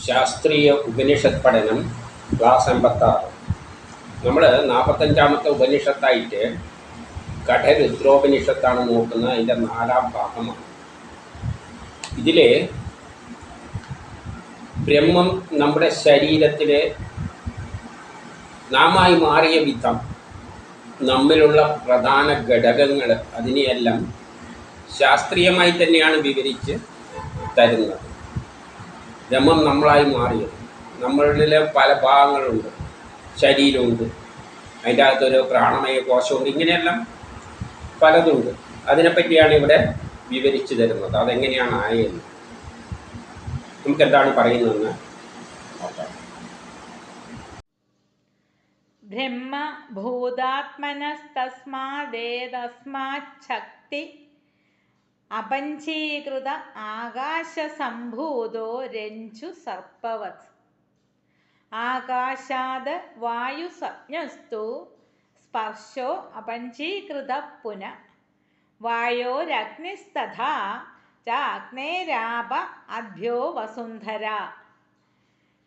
ശാസ്ത്രീയ ഉപനിഷത്ത് പഠനം ക്ലാസ് അമ്പത്താറ്. നമ്മൾ നാൽപ്പത്തഞ്ചാമത്തെ ഉപനിഷത്തായിട്ട് കഠരുദ്രോപനിഷത്താണ് നോക്കുന്നത്. അതിന്റെ നാലാം ഭാഗമാണ്. ഇതിൽ ബ്രഹ്മം നമ്മുടെ ശരീരത്തിൽ നാമായി മാറിയ വിധം നമ്മിലുള്ള പ്രധാന ഘടകങ്ങൾ അതിനെയെല്ലാം ശാസ്ത്രീയമായി തന്നെയാണ് വിവരിച്ച് തരുന്നത്. ബ്രഹ്മം നമ്മളായി മാറിയത്. നമ്മളിലെ പല ഭാഗങ്ങളുണ്ട്. ശരീരമുണ്ട്. അതിന്റെ അകത്തൊരു പ്രാണമയ കോശമുണ്ട്. ഇങ്ങനെയെല്ലാം പലതുണ്ട്. അതിനെപ്പറ്റിയാണ് ഇവിടെ വിവരിച്ചു തരുന്നത്. അതെങ്ങനെയാണ് ആയെന്ന്. നമുക്ക് എന്താണ് പറയുന്നതെന്ന് നോക്കാം. ബ്രഹ്മഭൂതാത്മനസ്തസ്മാദേതസ്മാച്ഛക്തി അപഞ്ചീകൃത ആകാശസംഭൂതോ രഞ്ജു സർപ്പവത് ആകാശാത് വായുസജ്ഞസ്തു സ്പർശോ അപഞ്ചീകൃത പുന വായോരഗ്നിസ്തഥാ ചാഗ്നേരാപ അഭ്യോ വസുന്ധര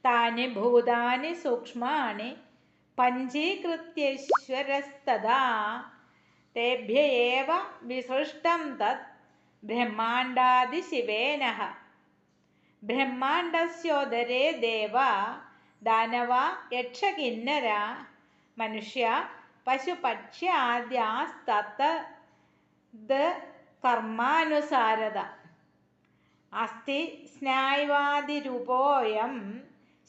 താനി ഭൂതാനി സൂക്ഷ്മാണി പഞ്ചീകൃത്യശ്വരസ്തദാ തേഭ്യ ഏവ വിസൃഷ്ടം തത് ബ്രഹ്മാണ്ടാദിശിവേനഃ ബ്രഹ്മാണ്ടസ്യോദരേ ദേവ ദാനവ യക്ഷകിന്നര മനുഷ്യ പശുപക്ഷ്യാദ്യാസ്തത് കർമാനുസാരത. അസ്ഥി സ്നായുവാദിരുപോയം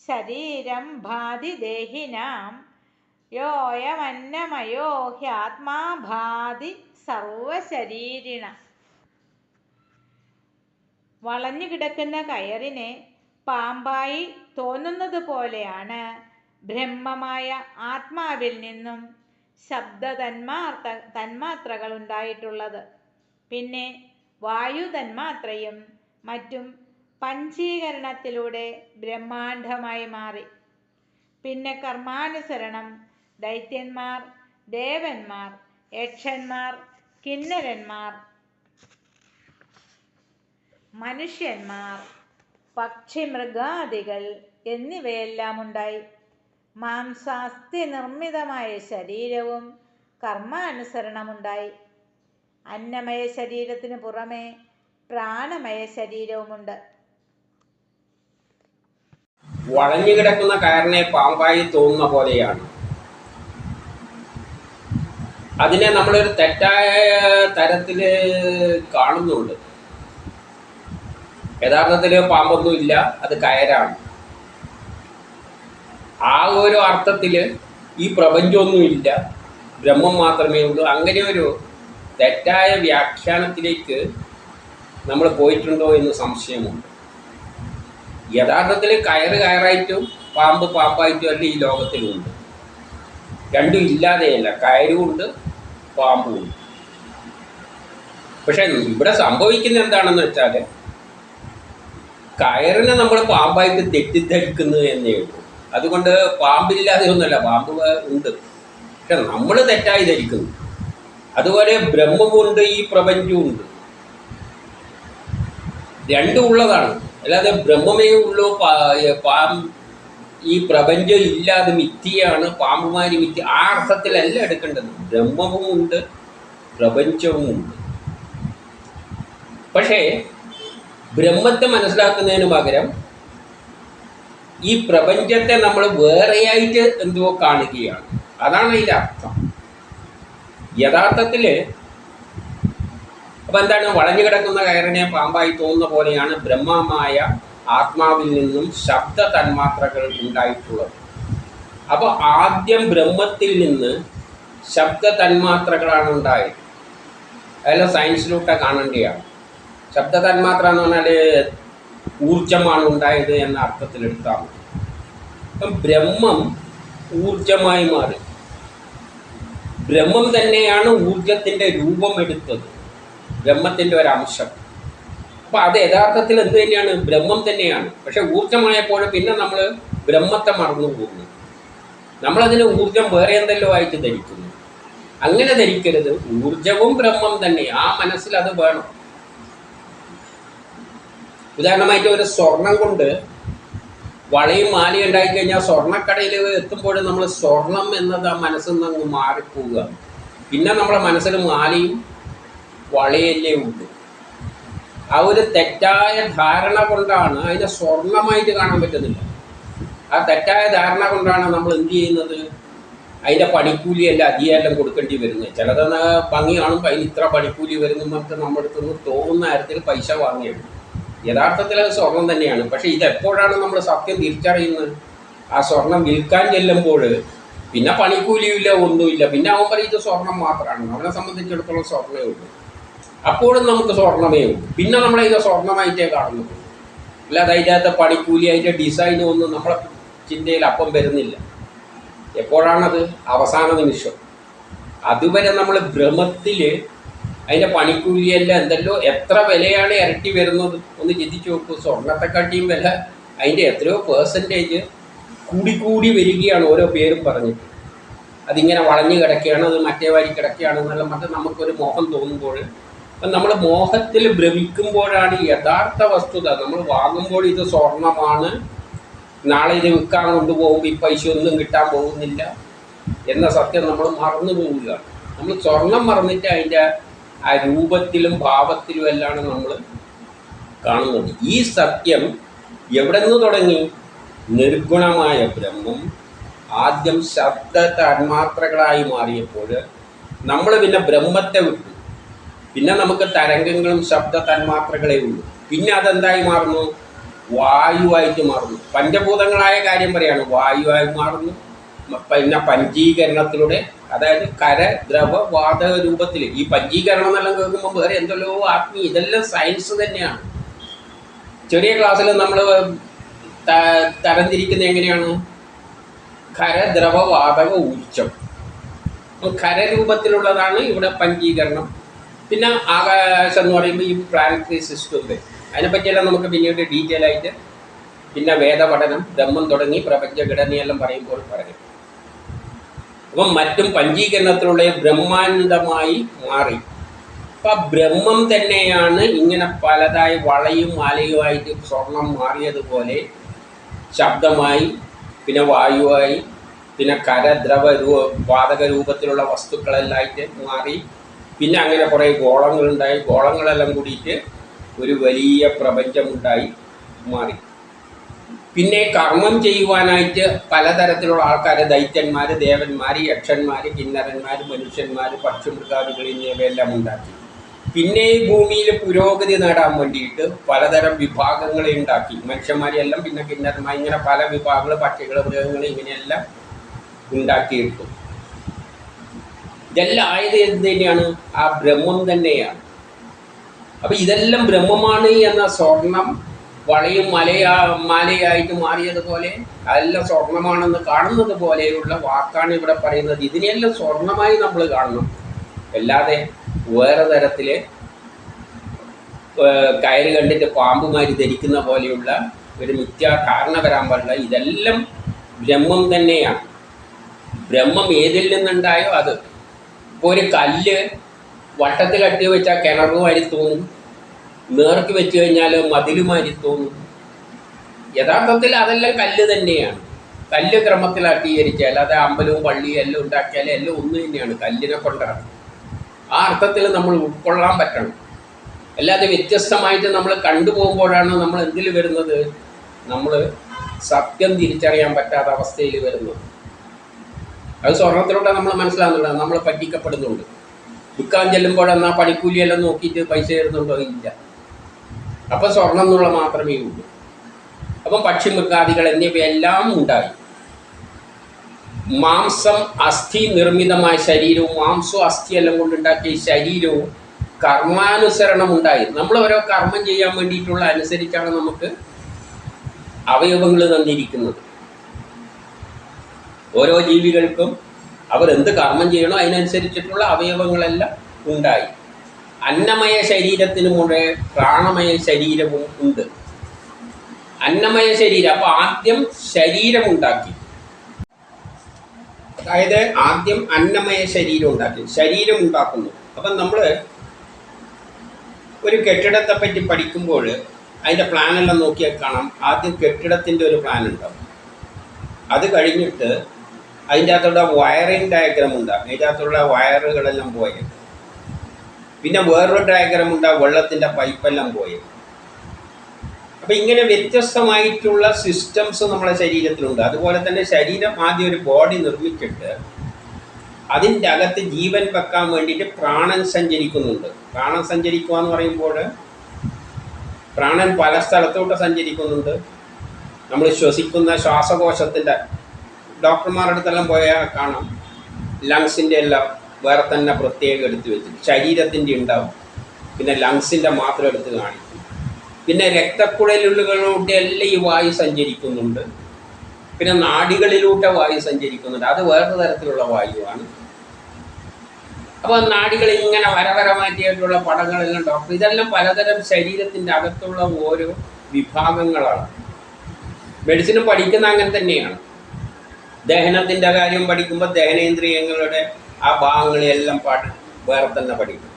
ശരീരം ഭാതി ദേഹിനാം യോയമന്നമയോ ഹ്യാത്മാ ഭാതി സർവശരീരിണ. വളഞ്ഞു കിടക്കുന്ന കയറിനെ പാമ്പായി തോന്നുന്നത് പോലെയാണ് ബ്രഹ്മമായ ആത്മാവിൽ നിന്നും ശബ്ദ തന്മാത്ര തന്മാത്രകൾ ഉണ്ടായിട്ടുള്ളത്. പിന്നെ വായു തന്മാത്രയും മറ്റും പഞ്ചീകരണത്തിലൂടെ ബ്രഹ്മാണ്ഡമായി മാറി. പിന്നെ കർമാനുസരണം ദൈത്യന്മാർ ദേവന്മാർ യക്ഷന്മാർ കിന്നരന്മാർ മനുഷ്യന്മാർ പക്ഷിമൃഗാദികൾ എന്നിവയെല്ലാം ഉണ്ടായി മാംസാസ്ഥി നിർമ്മിതമായ ശരീരവും കർമാനുസരണമുണ്ടായി. അന്നമയ ശരീരത്തിന് പുറമെ പ്രാണമയ ശരീരവുമുണ്ട്. വളഞ്ഞു കിടക്കുന്ന കയറിനെ പാമ്പായി തോന്നുന്ന പോലെയാണ്. അതിനെ നമ്മളൊരു തെറ്റായ തരത്തിൽ കാണുന്നുണ്ട്. യഥാർത്ഥത്തിൽ പാമ്പൊന്നും ഇല്ല അത് കയറാണ് ആ ഒരു അർത്ഥത്തിൽ ഈ പ്രപഞ്ചമൊന്നും ഇല്ല ബ്രഹ്മം മാത്രമേ ഉള്ളൂ. അങ്ങനെ ഒരു തെറ്റായ വ്യാഖ്യാനത്തിലേക്ക് നമ്മൾ പോയിട്ടുണ്ടോ എന്ന് സംശയമുണ്ട്. യഥാർത്ഥത്തിൽ കയറ് കയറായിട്ടും പാമ്പ് പാമ്പായിട്ടും അല്ല ഈ ലോകത്തിലുണ്ട്. രണ്ടും ഇല്ലാതെയല്ല കയറുമുണ്ട് പാമ്പുമുണ്ട് പക്ഷെ ഇവിടെ സംഭവിക്കുന്ന എന്താണെന്ന് വെച്ചാൽ കയറിനെ നമ്മൾ പാമ്പായിട്ട് തെറ്റിദ്ധരിക്കുന്നു എന്നേ ഉള്ളൂ. അതുകൊണ്ട് പാമ്പില്ലാതെ ഒന്നുമല്ല പാമ്പ് ഉണ്ട്. പക്ഷെ നമ്മൾ തെറ്റായി ധരിക്കുന്നു. അതുപോലെ ബ്രഹ്മമുണ്ട് ഈ പ്രപഞ്ചമുണ്ട് രണ്ടും ഉള്ളതാണ്. അല്ലാതെ ബ്രഹ്മമേ ഉള്ളൂ പാമ്പ് ഈ പ്രപഞ്ചം ഇല്ലാതെ മിഥ്യയാണ് പാമ്പുമാരി മിഥ്യ ആ അർത്ഥത്തിലല്ല എടുക്കേണ്ടത്. പ്രപഞ്ചവും ഉണ്ട്. പക്ഷേ ബ്രഹ്മത്തെ മനസ്സിലാക്കുന്നതിന് പകരം ഈ പ്രപഞ്ചത്തെ നമ്മൾ വേറെയായിട്ട് എന്തോ കാണുകയാണ്. അതാണ് അതിന്റെ അർത്ഥം. യഥാർത്ഥത്തിൽ അപ്പം എന്താണ്? വളഞ്ഞു കിടക്കുന്ന കയറിനെ പാമ്പായി തോന്നുന്ന പോലെയാണ് ബ്രഹ്മമായ ആത്മാവിൽ നിന്നും ശബ്ദ തന്മാത്രകൾ ഉണ്ടായിട്ടുള്ളത്. അപ്പോൾ ആദ്യം ബ്രഹ്മത്തിൽ നിന്ന് ശബ്ദ തന്മാത്രകളാണ് ഉണ്ടായത്. അതെല്ലാം സയൻസിലൂടെ കാണേണ്ടതാണ്. ശബ്ദ തന്മാത്ര എന്ന് പറഞ്ഞാൽ ഊർജമാണ് ഉണ്ടായത് എന്ന അർത്ഥത്തിൽ എടുത്താൽ മതി. അപ്പം ബ്രഹ്മം ഊർജമായി മാറി. ബ്രഹ്മം തന്നെയാണ് ഊർജത്തിന്റെ രൂപം എടുത്തത്. ബ്രഹ്മത്തിന്റെ ഒരംശം. അപ്പോൾ അത് യഥാർത്ഥത്തിൽ എന്ത് തന്നെയാണ്? ബ്രഹ്മം തന്നെയാണ്. പക്ഷെ ഊർജമായപ്പോൾ പിന്നെ നമ്മൾ ബ്രഹ്മത്തെ മറന്നു പോകുന്നു. നമ്മളതിന് ഊർജം വേറെ എന്തെല്ലോ ആയിട്ട് ധരിക്കുന്നു. അങ്ങനെ ധരിക്കരുത്. ഊർജവും ബ്രഹ്മം തന്നെ ആ മനസ്സിൽ അത് വേണം. ഉദാഹരണമായിട്ട് ഒരു സ്വർണം കൊണ്ട് വളയും മാലയും ഉണ്ടായി കഴിഞ്ഞാൽ സ്വർണക്കടയിൽ എത്തുമ്പോൾ നമ്മൾ സ്വർണം എന്നത് ആ മനസ്സിൽ നിന്ന് അങ്ങ് മാറിപ്പോവുക. പിന്നെ നമ്മുടെ മനസ്സിൽ മാലയും വളയല്ലേ ഉണ്ട് ആ ഒരു തെറ്റായ ധാരണ കൊണ്ടാണ് അതിനെ സ്വർണമായിട്ട് കാണാൻ പറ്റുന്നില്ല. ആ തെറ്റായ ധാരണ കൊണ്ടാണ് നമ്മൾ എന്ത് ചെയ്യുന്നത്? അതിന്റെ പണിക്കൂലിയല്ല അധികമെല്ലാം കൊടുക്കേണ്ടി വരുന്നത്. ചിലത് ഭംഗി കാണുമ്പോൾ അതിന് ഇത്ര പണിക്കൂലി വരുന്നു നമ്മുടെ അടുത്തുനിന്ന് തോന്നുന്ന കാര്യത്തിൽ പൈസ വാങ്ങിയത് യഥാർത്ഥത്തിൽ അത് സ്വർണം തന്നെയാണ്. പക്ഷേ ഇത് എപ്പോഴാണ് നമ്മൾ സത്യം തിരിച്ചറിയുന്നത്? ആ സ്വർണം വിൽക്കാൻ ചെല്ലുമ്പോൾ പിന്നെ പണിക്കൂലിയില്ല ഒന്നുമില്ല. പിന്നെ അവൻ പറയും ഇത് സ്വർണം മാത്രമാണ്. നമ്മളെ സംബന്ധിച്ചിടത്തോളം സ്വർണമേ ഉള്ളൂ. അപ്പോഴും നമുക്ക് സ്വർണമേ ഉള്ളൂ. പിന്നെ നമ്മളെ ഇത് സ്വർണമായിട്ടേ കാണുന്നുള്ളൂ അല്ലാതെ അതിന്റെ പണിക്കൂലി അതിന്റെ ഡിസൈനും ഒന്നും നമ്മളെ ചിന്തയിൽ അപ്പം വരുന്നില്ല. എപ്പോഴാണത്? അവസാന നിമിഷം. അതുവരെ നമ്മൾ ഭ്രമത്തിൽ അതിന്റെ പണിക്കൂലിയെല്ലാം എന്തല്ലോ എത്ര വിലയാണ് ഇരട്ടി വരുന്നത്? ഒന്ന് ചിന്തിച്ചു നോക്കൂ. സ്വർണത്തെക്കാട്ടിയും വില അതിന്റെ എത്രയോ പേഴ്സന്റേജ് കൂടിക്കൂടി വരികയാണ് ഓരോ പേരും പറഞ്ഞിട്ട്. അതിങ്ങനെ വളഞ്ഞു കിടക്കുകയാണ് അത് മറ്റേ വാരി കിടക്കുകയാണ് എന്നുള്ള മറ്റേ നമുക്കൊരു മോഹം തോന്നുമ്പോൾ. അപ്പം നമ്മൾ മോഹത്തിൽ ഭ്രമിക്കുമ്പോഴാണ് യഥാർത്ഥ വസ്തുത. നമ്മൾ വാങ്ങുമ്പോൾ ഇത് സ്വർണമാണ്. നാളെ ഇത് വിൽക്കാൻ കൊണ്ടുപോകുമ്പോൾ ഈ പൈസ ഒന്നും കിട്ടാൻ പോകുന്നില്ല എന്ന സത്യം നമ്മൾ മറന്നു പോവുകയാണ്. നമ്മൾ സ്വർണം മറന്നിട്ട് അതിന്റെ ആ രൂപത്തിലും ഭാവത്തിലും എല്ലാം നമ്മൾ കാണുന്നത്. ഈ സത്യം എവിടെ നിന്ന് തുടങ്ങി? നിർഗുണമായ ബ്രഹ്മം ആദ്യം ശബ്ദ തന്മാത്രകളായി മാറിയപ്പോൾ നമ്മൾ പിന്നെ ബ്രഹ്മത്തെ വിട്ടു. പിന്നെ നമുക്ക് തരംഗങ്ങളും ശബ്ദ തന്മാത്രകളേ ഉള്ളൂ. പിന്നെ അതെന്തായി മാറുന്നു? വായുവായിട്ട് മാറുന്നു. പഞ്ചഭൂതങ്ങളായ കാര്യം പറയാണ് വായുവായി മാറുന്നു. പിന്നെ പഞ്ചീകരണത്തിലൂടെ അതായത് കര ദ്രവ വാതക രൂപത്തിൽ ഈ പഞ്ചീകരണം എന്നെല്ലാം കേൾക്കുമ്പോൾ വേറെ എന്തെല്ലോ ആത്മീയ ഇതെല്ലാം സയൻസ് തന്നെയാണ്. ചെറിയ ക്ലാസ്സിൽ നമ്മൾ തരംതിരിക്കുന്നത് എങ്ങനെയാണ്? ഖര ദ്രവ വാതക ഊർജം ഖരരൂപത്തിലുള്ളതാണ് ഇവിടെ പഞ്ചീകരണം. പിന്നെ ആകാശം എന്ന് പറയുമ്പോൾ ഈ പ്ലാനറ്ററി സിസ്റ്റം അതിനെപ്പറ്റിയെല്ലാം നമുക്ക് പിന്നീട് ഡീറ്റെയിൽ ആയിട്ട് പിന്നെ വേദപഠനം ബ്രഹ്മം തുടങ്ങി പ്രപഞ്ചഘടനയെല്ലാം പറയുമ്പോൾ പറയും. അപ്പം മറ്റും പഞ്ചീകരണത്തിലുള്ള ബ്രഹ്മാനന്ദമായി മാറി. അപ്പം ബ്രഹ്മം തന്നെയാണ് ഇങ്ങനെ പലതായി വളയും മാലയുമായിട്ട് സ്വർണം മാറിയതുപോലെ ശബ്ദമായി പിന്നെ വായുവായി പിന്നെ കരദ്രവ രൂ വാതക രൂപത്തിലുള്ള വസ്തുക്കളെല്ലാമായിട്ട് മാറി. പിന്നെ അങ്ങനെ കുറേ ഗോളങ്ങളുണ്ടായി. ഗോളങ്ങളെല്ലാം കൂടിയിട്ട് ഒരു വലിയ പ്രപഞ്ചമുണ്ടായി മാറി. പിന്നെ കർമ്മം ചെയ്യുവാനായിട്ട് പലതരത്തിലുള്ള ആൾക്കാർ ദൈത്യന്മാർ ദേവന്മാർ യക്ഷന്മാർ കിന്നരന്മാർ മനുഷ്യന്മാർ പക്ഷിമൃഗാദികൾ എന്നിവയെല്ലാം ഉണ്ടാക്കി. പിന്നെ ഈ ഭൂമിയിൽ പുരോഗതി നേടാൻ വേണ്ടിയിട്ട് പലതരം വിഭാഗങ്ങളെ ഉണ്ടാക്കി. മനുഷ്യന്മാരെല്ലാം പിന്നെ കിന്നരന്മാർ ഇങ്ങനെ പല വിഭാഗങ്ങൾ പക്ഷികൾ മൃഗങ്ങൾ ഇങ്ങനെയെല്ലാം ഉണ്ടാക്കിയിട്ടു ഇതെല്ലാം ആയത് എന്ത് തന്നെയാണ്? ആ ബ്രഹ്മം തന്നെയാണ്. അപ്പൊ ഇതെല്ലാം ബ്രഹ്മമാണ് എന്ന സ്വർണം വളയും മലയാ മാലയായിട്ട് മാറിയതുപോലെ അതെല്ലാം സ്വർണമാണെന്ന് കാണുന്നത് പോലെയുള്ള വാക്കാണ് ഇവിടെ പറയുന്നത്. ഇതിനെല്ലാം സ്വർണമായി നമ്മൾ കാണണം. അല്ലാതെ വേറെ തരത്തിൽ ഏർ കയറ് കണ്ടിട്ട് പാമ്പുമാരി ധരിക്കുന്ന പോലെയുള്ള ഒരു മിഥ്യാധാരണ വരാൻ പാടില്ല. ഇതെല്ലാം ബ്രഹ്മം തന്നെയാണ്. ബ്രഹ്മം ഏതിൽ നിന്നുണ്ടായോ അത്. ഇപ്പോൾ ഒരു കല്ല് വട്ടത്തിൽ അട്ടി വെച്ചാൽ കിണറുമാരി തോന്നും നേർക്ക് വെച്ച് കഴിഞ്ഞാൽ മതിലുമാരി തോന്നും. യഥാർത്ഥത്തിൽ അതെല്ലാം കല്ല് തന്നെയാണ്. കല്ല് ക്രമത്തിൽ അട്ടീകരിച്ചാൽ അല്ലാതെ അമ്പലവും പള്ളിയും എല്ലാം ഉണ്ടാക്കിയാലും എല്ലാം ഒന്ന് തന്നെയാണ് കല്ലിനെ കൊണ്ടാണ് ആ അർത്ഥത്തിൽ നമ്മൾ ഉൾക്കൊള്ളാൻ പറ്റണം. അല്ലാതെ വ്യത്യസ്തമായിട്ട് നമ്മൾ കണ്ടുപോകുമ്പോഴാണ് നമ്മൾ എന്തിൽ വരുന്നത്? നമ്മൾ സത്യം തിരിച്ചറിയാൻ പറ്റാത്ത അവസ്ഥയിൽ വരുന്നത്. അത് സ്വർണത്തിലൂടെ നമ്മൾ മനസ്സിലാകുന്നുണ്ട് നമ്മൾ പറ്റിക്കപ്പെടുന്നുണ്ട്. വിൽക്കാൻ ചെല്ലുമ്പോഴെന്നാ പണിക്കൂലിയെല്ലാം നോക്കിയിട്ട് പൈസ തരുന്നുണ്ടോ? ഇല്ല. അപ്പം സ്വർണം എന്നുള്ള മാത്രമേ ഉള്ളൂ. അപ്പം പക്ഷി മൃഗാദികൾ എന്നിവയെല്ലാം ഉണ്ടായി. മാംസം അസ്ഥി നിർമ്മിതമായ ശരീരവും മാംസവും അസ്ഥിയെല്ലാം കൊണ്ടുണ്ടാക്കിയ ശരീരവും കർമാനുസരണം ഉണ്ടായി. നമ്മൾ ഓരോ കർമ്മം ചെയ്യാൻ വേണ്ടിയിട്ടുള്ള അനുസരിച്ചാണ് നമുക്ക് അവയവങ്ങൾ തന്നിരിക്കുന്നത്. ഓരോ ജീവികൾക്കും അവർ എന്ത് കർമ്മം ചെയ്യണോ അതിനനുസരിച്ചിട്ടുള്ള അവയവങ്ങളെല്ലാം ഉണ്ടായി. അന്നമയ ശരീരത്തിന് കൂടെ പ്രാണമയ ശരീരവും ഉണ്ട്. അന്നമയ ശരീരം. അപ്പൊ ആദ്യം ശരീരം ഉണ്ടാക്കി. അതായത് ആദ്യം അന്നമയ ശരീരം ഉണ്ടാക്കി. ശരീരം ഉണ്ടാക്കുന്നു. അപ്പം നമ്മൾ ഒരു കെട്ടിടത്തെ പറ്റി പഠിക്കുമ്പോൾ അതിന്റെ പ്ലാനെല്ലാം നോക്കിയാൽ കാണാം. ആദ്യം കെട്ടിടത്തിന്റെ ഒരു പ്ലാൻ ഉണ്ടാവും. അത് കഴിഞ്ഞിട്ട് അതിന്റെ അകത്തുള്ള വയറിംഗ് ഡയഗ്രാം ഉണ്ടാകും അതിന്റെ അകത്തുള്ള വയറുകളെല്ലാം പോയത് പിന്നെ വേറൊരു ഡയഗ്രാം ഉണ്ട് വെള്ളത്തിന്റെ പൈപ്പെല്ലാം പോയത് അപ്പം ഇങ്ങനെ വ്യത്യസ്തമായിട്ടുള്ള സിസ്റ്റംസ് നമ്മുടെ ശരീരത്തിലുണ്ട്. അതുപോലെ തന്നെ ശരീരം ആദ്യം ഒരു ബോഡി നിർമ്മിച്ചിട്ട് അതിന്റെ അകത്ത് ജീവൻ വെക്കാൻ വേണ്ടിയിട്ട് പ്രാണൻ സഞ്ചരിക്കുന്നുണ്ട്. പ്രാണൻ സഞ്ചരിക്കുക എന്ന് പറയുമ്പോൾ പ്രാണൻ പല സ്ഥലത്തോട്ട് സഞ്ചരിക്കുന്നുണ്ട്. നമ്മൾ ശ്വസിക്കുന്ന ശ്വാസകോശത്തിന്റെ ഡോക്ടർമാരുടെ അടുത്തെല്ലാം പോയാൽ കാണാം. ലങ്സിന്റെ എല്ലാം വേറെ തന്നെ പ്രത്യേകം എടുത്ത് വെച്ചു. ശരീരത്തിന്റെ ഉണ്ടാവും. പിന്നെ ലങ്സിന്റെ മാത്രം എടുത്ത് കാണിക്കും. പിന്നെ രക്തക്കുഴലുകളിലൂടെ എല്ലാം ഈ വായു സഞ്ചരിക്കുന്നുണ്ട്. പിന്നെ നാടികളിലൂടെ വായു സഞ്ചരിക്കുന്നുണ്ട്. അത് വേറെ തരത്തിലുള്ള വായുവാണ്. അപ്പോൾ നാടികൾ ഇങ്ങനെ വരവര മാറ്റിയിട്ടുള്ള പടങ്ങളെല്ലാം ഡോക്ടർ ഇതെല്ലാം പലതരം ശരീരത്തിന്റെ അകത്തുള്ള ഓരോ വിഭാഗങ്ങളാണ്. മെഡിസിനും പഠിക്കുന്ന അങ്ങനെ തന്നെയാണ്. ദഹനത്തിന്റെ കാര്യം പഠിക്കുമ്പോൾ ദഹനേന്ദ്രിയങ്ങളുടെ ആ ഭാഗങ്ങളെല്ലാം പാട്ട് വേറെ തന്നെ പഠിക്കും.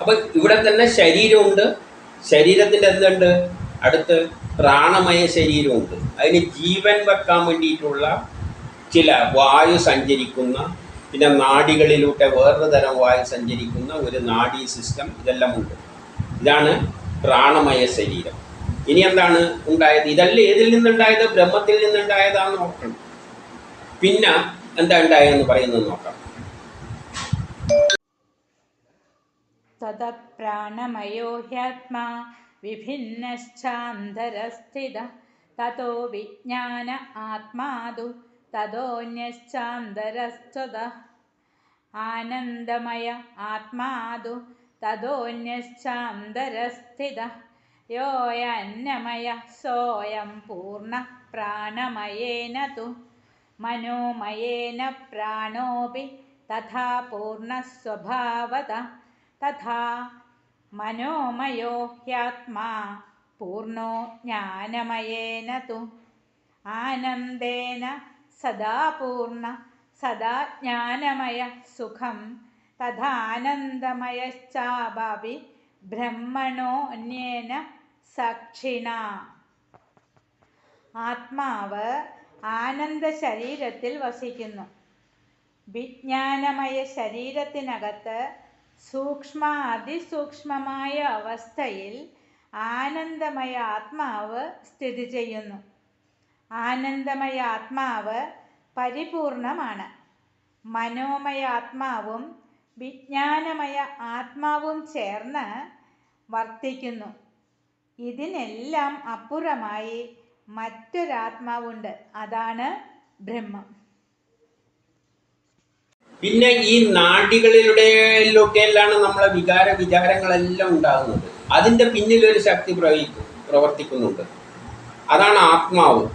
അപ്പം ഇവിടെ തന്നെ ശരീരമുണ്ട്. ശരീരത്തിന്റെ എന്തുണ്ട്? അടുത്ത് പ്രാണമയ ശരീരമുണ്ട്. അതിന് ജീവൻ വെക്കാൻ വേണ്ടിയിട്ടുള്ള ചില വായു സഞ്ചരിക്കുന്ന പിന്നെ നാഡികളിലൂടെ വേറൊരു തരം വായു സഞ്ചരിക്കുന്ന ഒരു നാഡി സിസ്റ്റം ഇതെല്ലാം ഉണ്ട്. ഇതാണ് പ്രാണമയ ശരീരം. ഇനി എന്താണ് ഉണ്ടായത്? ഇതെല്ലാം ഏതിൽ നിന്നുണ്ടായത്? ബ്രഹ്മത്തിൽ നിന്നുണ്ടായതാന്ന് നോക്കണം പിന്നെ എന്താ ഉണ്ടായതെന്ന് പറയുന്നത് നോക്കാം. ततः प्राणमयो ह्यात्मा विभिन्नश्चान्धरस्थितः ततो विज्ञान आत्मादु ततोऽन्यश्चान्तरस्तद आनन्दमय आत्मादु तदोऽन्यश्चान्तरस्थिद योऽयन्नमयः सोऽयं पूर्णः प्राणमयेन तु मनोमयेन प्राणोऽपि तथा पूर्णस्वभावद തഥാ മനോമയോ ഹ്യാത്മാ പൂർണോ ജ്ഞാനമയേന തു. ആനന്ദേന സദാ പൂർണ സദാ ജ്ഞാനമയ സുഖം തഥാനന്ദമയശ്ചാഭാവി ബ്രഹ്മണോന്യേന സാക്ഷിണ. ആത്മാവ് ആനന്ദ ശരീരത്തിൽ വസിക്കുന്നു. വിജ്ഞാനമയ ശരീരത്തിനകത്ത് സൂക്ഷ്മ അതിസൂക്ഷ്മമായ അവസ്ഥയിൽ ആനന്ദമയ ആത്മാവ് സ്ഥിതി ചെയ്യുന്നു. ആനന്ദമയ ആത്മാവ് പരിപൂർണമാണ്. മനോമയ ആത്മാവും വിജ്ഞാനമയ ആത്മാവും ചേർന്ന് വർത്തിക്കുന്നു. ഇതിനെല്ലാം അപ്പുറമായി മറ്റൊരാത്മാവുണ്ട്. അതാണ് ബ്രഹ്മം. പിന്നെ ഈ നാഡികളിലൂടെയൊക്കെയാണ് നമ്മളെ വികാര വിചാരങ്ങളെല്ലാം ഉണ്ടാകുന്നത്. അതിന്റെ പിന്നിലൊരു ശക്തി പ്രവഹിക്കും പ്രവർത്തിക്കുന്നുണ്ട്. അതാണ് ആത്മാവ്.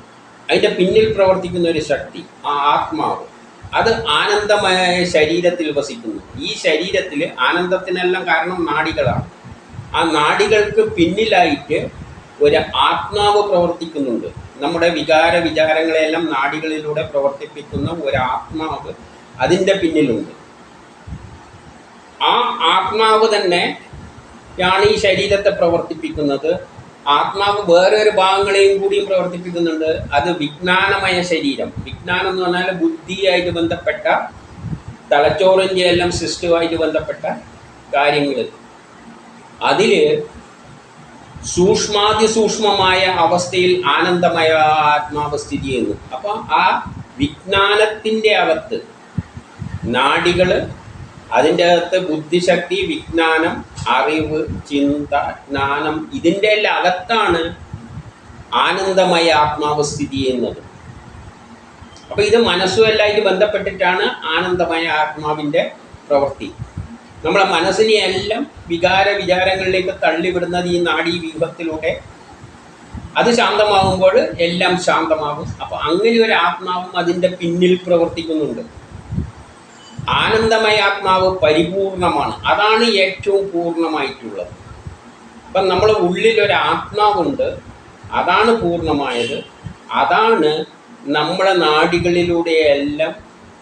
അതിന്റെ പിന്നിൽ പ്രവർത്തിക്കുന്ന ഒരു ശക്തി ആ ആത്മാവ്. അത് ആനന്ദമായ ശരീരത്തിൽ വസിക്കുന്നു. ഈ ശരീരത്തിൽ ആനന്ദത്തിനെല്ലാം കാരണം നാടികളാണ്. ആ നാടികൾക്ക് പിന്നിലായിട്ട് ഒരു ആത്മാവ് പ്രവർത്തിക്കുന്നുണ്ട്. നമ്മുടെ വികാര വിചാരങ്ങളെല്ലാം നാടികളിലൂടെ പ്രവർത്തിപ്പിക്കുന്ന ഒരു ആത്മാവ് അതിന്റെ പിന്നിലുണ്ട്. ആ ആത്മാവ് തന്നെ ആണ് ഈ ശരീരത്തെ പ്രവർത്തിപ്പിക്കുന്നത്. ആത്മാവ് വേറെ ഒരു ഭാഗങ്ങളെയും കൂടിയും പ്രവർത്തിപ്പിക്കുന്നുണ്ട്. അത് വിജ്ഞാനമയ ശരീരം. വിജ്ഞാനം എന്ന് പറഞ്ഞാൽ ബുദ്ധിയായിട്ട് ബന്ധപ്പെട്ട തലച്ചോറിന്റെ എല്ലാം സിസ്റ്റവുമായിട്ട് ബന്ധപ്പെട്ട കാര്യങ്ങൾ അതിൽ സൂക്ഷ്മാതിസൂക്ഷ്മമായ അവസ്ഥയിൽ ആനന്ദമയ ആത്മാവ് സ്ഥിതി ചെയ്യുന്നു. അപ്പം ആ വിജ്ഞാനത്തിന്റെ അകത്ത് നാഡികൾ അതിന്റെ അകത്ത് ബുദ്ധിശക്തി വിജ്ഞാനം അറിവ് ചിന്ത ജ്ഞാനം ഇതിന്റെ എല്ലാം അകത്താണ് ആനന്ദമായ ആത്മാവ് സ്ഥിതി ചെയ്യുന്നത്. അപ്പോൾ ഇത് മനസ്സുമെല്ലായിട്ട് ബന്ധപ്പെട്ടിട്ടാണ് ആനന്ദമായ ആത്മാവിന്റെ പ്രവൃത്തി. നമ്മളെ മനസ്സിനെ എല്ലാം വികാര വിചാരങ്ങളിലേക്ക് തള്ളിവിടുന്നത് ഈ നാഡീവ്യൂഹത്തിലൂടെ അത് ശാന്തമാകുമ്പോൾ എല്ലാം ശാന്തമാകും. അപ്പോൾ അങ്ങനെ ഒരു ആത്മാവും അതിന്റെ പിന്നിൽ പ്രവർത്തിക്കുന്നുണ്ട്. ആനന്ദമയ ആത്മാവ് പരിപൂർണമാണ്. അതാണ് ഏറ്റവും പൂർണമായിട്ടുള്ളത് അപ്പം നമ്മൾ ഉള്ളിൽ ഒരു ആത്മാവുണ്ട് അതാണ് പൂർണമായത് അതാണ് നമ്മളെ നാടികളിലൂടെയെല്ലാം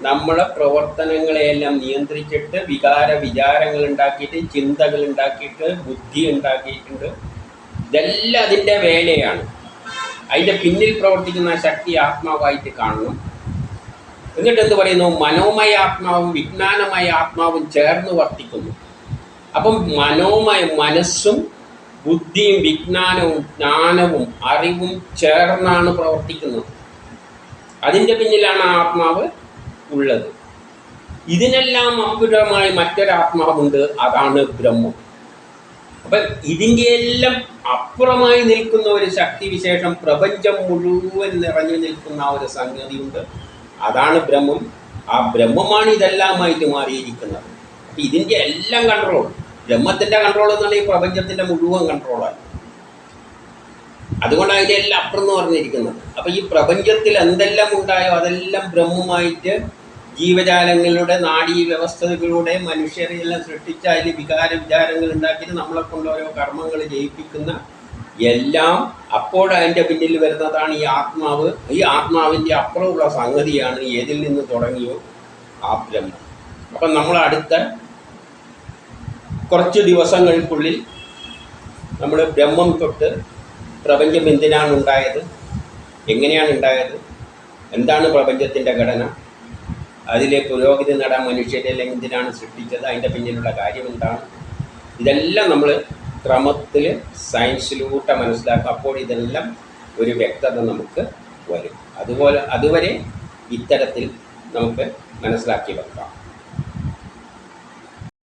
നമ്മളെ പ്രവർത്തനങ്ങളെയെല്ലാം നിയന്ത്രിച്ചിട്ട് വികാര വിചാരങ്ങൾ ഉണ്ടാക്കിയിട്ട് ചിന്തകൾ ഉണ്ടാക്കിയിട്ട് ബുദ്ധി ഉണ്ടാക്കിയിട്ടുണ്ട് ഇതെല്ലാം അതിന്റെ വേലയാണ്. അതിന്റെ പിന്നിൽ പ്രവർത്തിക്കുന്ന ശക്തി ആത്മാവായിട്ട് കാണണം. എന്നിട്ട് എന്ത് പറയുന്നു? മനോമയ ആത്മാവും വിജ്ഞാനമയ ആത്മാവും ചേർന്ന് വർത്തിക്കുന്നു. അപ്പം മനോമയ മനസ്സും ബുദ്ധിയും വിജ്ഞാനവും ജ്ഞാനവും അറിവും ചേർന്നാണ് പ്രവർത്തിക്കുന്നത്. അതിന്റെ പിന്നിലാണ് ആത്മാവ് ഉള്ളത്. ഇതിനെല്ലാം അപ്പുറമായി മറ്റൊരാത്മാവുണ്ട്. അതാണ് ബ്രഹ്മം. അപ്പം ഇതിന്റെ എല്ലാം അപ്പുറമായി നിൽക്കുന്ന ഒരു ശക്തിവിശേഷം പ്രപഞ്ചം മുഴുവൻ നിറഞ്ഞു നിൽക്കുന്ന ഒരു സംഗതിയുണ്ട്. അതാണ് ബ്രഹ്മം. ആ ബ്രഹ്മമാണ് ഇതെല്ലാമായിട്ട് മാറിയിരിക്കുന്നത്. അപ്പം ഇതിന്റെ എല്ലാം കൺട്രോൾ ബ്രഹ്മത്തിന്റെ കൺട്രോൾ എന്നാണ് ഈ പ്രപഞ്ചത്തിന്റെ മുഴുവൻ കൺട്രോളാണ് അതുകൊണ്ടാണ് അതിന്റെ എല്ലാം അപ്പുറം എന്ന് പറഞ്ഞിരിക്കുന്നത്. അപ്പം ഈ പ്രപഞ്ചത്തിൽ എന്തെല്ലാം ഉണ്ടായോ അതെല്ലാം ബ്രഹ്മമായിട്ട് ജീവജാലങ്ങളുടെ നാഡീ വ്യവസ്ഥകളിലൂടെ മനുഷ്യരെല്ലാം സൃഷ്ടിച്ച് അതിൽ വികാര വിചാരങ്ങൾ ഉണ്ടാക്കിയിട്ട് നമ്മളെ കൊണ്ട് ഓരോ കർമ്മങ്ങൾ ജയിപ്പിക്കുന്ന എല്ലാം അപ്പോൾ അതിന്റെ പിന്നിൽ വരുന്നതാണ് ഈ ആത്മാവ്. ഈ ആത്മാവിന്റെ അപ്പുറമുള്ള സംഗതിയാണ് ഏതിൽ നിന്ന് തുടങ്ങിയോ ആ ബ്രഹ്മം. അപ്പം നമ്മൾ അടുത്ത കുറച്ച് ദിവസങ്ങൾക്കുള്ളിൽ നമ്മൾ ബ്രഹ്മം തൊട്ട് പ്രപഞ്ചം എന്തിനാണ് ഉണ്ടായത് എങ്ങനെയാണ് ഉണ്ടായത് എന്താണ് പ്രപഞ്ചത്തിന്റെ ഘടന അതിലെ പുരോഗതി നേടാൻ മനുഷ്യരെല്ലാം എന്തിനാണ് സൃഷ്ടിച്ചത് അതിന്റെ പിന്നിലുള്ള കാര്യം എന്താണ് ഇതെല്ലാം നമ്മൾ ക്രമത്തിൽ സയൻസിലൂടെ മനസ്സിലാക്കുക. അപ്പോൾ ഇതെല്ലാം ഒരു വ്യക്തത നമുക്ക് വരും. അതുപോലെ അതുവരെ ഇത്തരത്തിൽ നമുക്ക് മനസ്സിലാക്കി വെക്കാം.